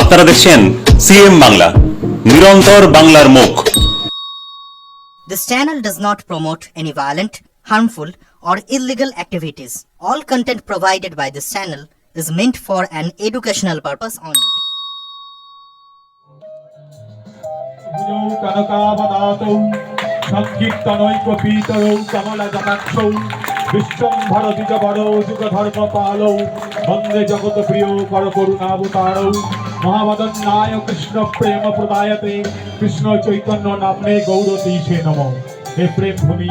আপনারা দেখছেন সিএম বাংলা নিরন্তর বাংলার মুখ This channel does not promote any violent, harmful, or illegal activities. All content provided by this channel is meant for an educational purpose only. কনকাবদাতৌ সংকীর্তনৈকপীতরৌ কমলজনাক্ষৌ Bishwambhar দ্বিজবরৌ যুগধর্মপালৌ বন্দে জগত প্রিয় মহামদন্নায় কৃষ্ণ প্রেম প্রদায়তে, কৃষ্ণ চৈতন্য নামে গৌরতীশে নম। হে প্রেম ভূমি,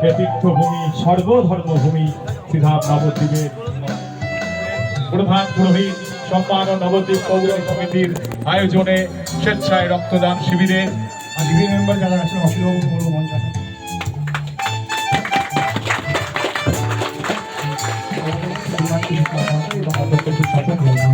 হে তীর্থভূমি সর্বধর্মভূমি সিধাম নবদ্বীপের প্রধান পুরোহিত, সম্মান ও নবদ্বীপ পৌর সমিতির আয়োজনে স্বেচ্ছায় রক্তদান শিবিরে যারা আছেন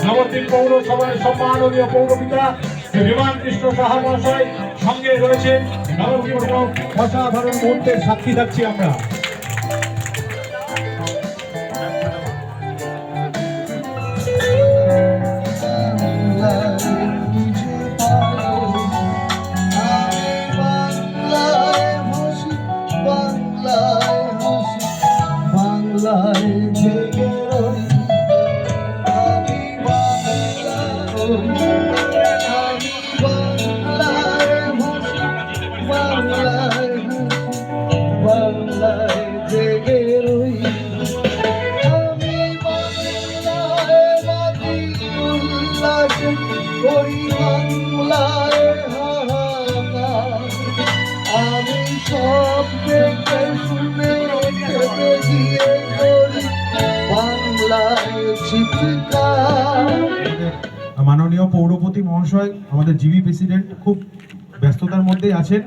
নবদ্বীপ পৌরসভার সম্মাননীয় পৌরপিতা বিমান কৃষ্ণ সাহা মহাশয় সঙ্গে রয়েছে নবদ্বীপ অসাধারণ মুহূর্তের সাক্ষী থাকছি আমরা। বাংলায় জেগে মাননীয় পৌরপতি মহাশয়, আমাদের জিবি প্রেসিডেন্ট খুব ব্যস্ততার মধ্যেই আছেন।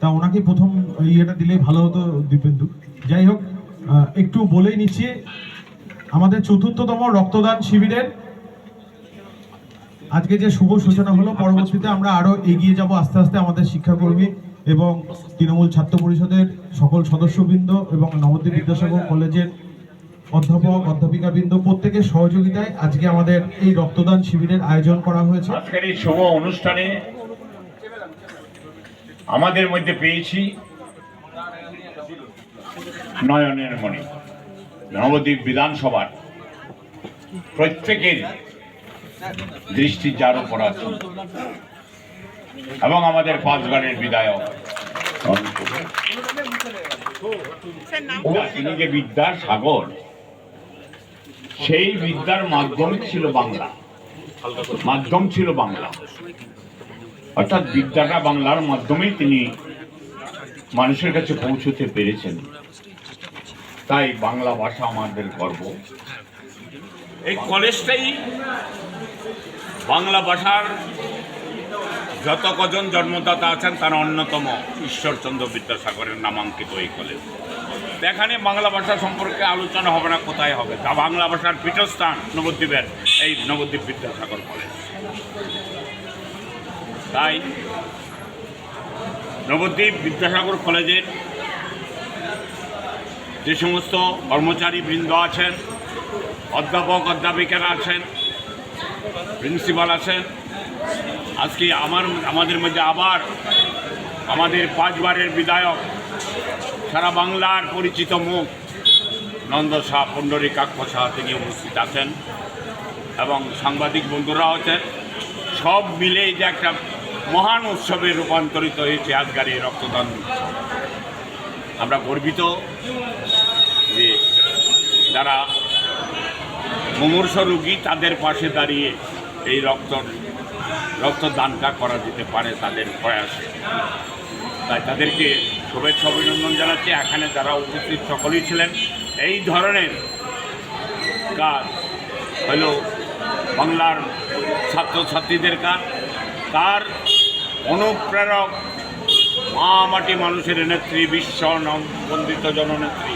তা ওনাকে প্রথম ইয়েটা দিলেই ভালো হতো দীপেন্দু। যাই হোক একটু বলেই নিচ্ছি, আমাদের চতুর্থতম রক্তদান শিবিরের আজকে যে শুভ সূচনা হলো, পরবর্তীতে আমরা আরও এগিয়ে যাব আস্তে আস্তে আমাদের শিক্ষাকর্মী এবং তৃণমূল ছাত্র পরিষদের সকল সদস্যবৃন্দ এবং নবদ্বীপ বিদ্যাসাগর কলেজের অধ্যাপক অধ্যাপিকাবৃন্দ প্রত্যেকের সহযোগিতায় আজকে আমাদের এই রক্তদান শিবিরের আয়োজন করা হয়েছে। আজকের এই শুভ অনুষ্ঠানে আমাদের মধ্যে পেয়েছি নয়নের মণি নবদ্বীপ বিধানসভার প্রত্যেকের দৃষ্টি যার উপর আছে। এবং আমাদের পাঁচবারের বিধায়ক। তিনি যে বিদ্যার সাগর সেই বিদ্যার মাধ্যম ছিল বাংলা। মাধ্যম ছিল বাংলা। অর্থাৎ বিদ্যাটা বাংলার মাধ্যমেই তিনি মানুষের কাছে পৌঁছতে পেরেছেন। তাই বাংলা ভাষা আমাদের গর্ব। এই কলেজটাই বাংলা ভাষার যত কজন জন্মদাতা আছেন, তার অন্যতম ঈশ্বরচন্দ্র বিদ্যাসাগরের নামাঙ্কিত এই কলেজ। এখানে বাংলা ভাষা সম্পর্কে আলোচনা হবে না, কোথায় হবে? তা বাংলা ভাষার পীঠস্থান নবদ্বীপের, এই নবদ্বীপ বিদ্যাসাগর কলেজ। তাই নবদ্বীপ বিদ্যাসাগর কলেজের যে সমস্ত কর্মচারী বৃন্দ আছেন, অধ্যাপক, অধ্যাপিকারা আছেন, প্রিন্সিপাল আছেন, আজকে আমার, আমাদের মধ্যে আবার আমাদের পাঁচবারের বিধায়ক সারা বাংলার পরিচিত মুখ নন্দ শাহ পণ্ডরিকাক্ষ শাহ তিনি উপস্থিত আছেন এবং সাংবাদিক বন্ধুরা আছেন। সব মিলে যে একটা মহান উৎসবে রূপান্তরিত হয়েছে আজকের এই রক্তদান আমরা গর্বিত যে যারা মুমূর্ষ রোগী তাদের পাশে দাঁড়িয়ে এই রক্ত রক্তদানটা করা যেতে পারে তাদের প্রয়াসে। তাই তাদেরকে শুভেচ্ছা অভিনন্দন জানাচ্ছি। এখানে যারা উপস্থিত সকলেই ছিলেন। এই ধরনের কাজ হল বাংলার ছাত্রছাত্রীদের কাজ। তার অনুপ্রেরক মা মাটি মানুষের নেত্রী, বিশ্ব বন্দিত জননেত্রী,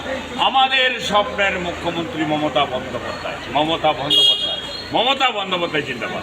আমাদের স্বপ্নের মুখ্যমন্ত্রী মমতা বন্দ্যোপাধ্যায়। মমতা বন্দ্যোপাধ্যায়। মমতা বন্দ্যোপাধ্যায় চিন্তাবাদ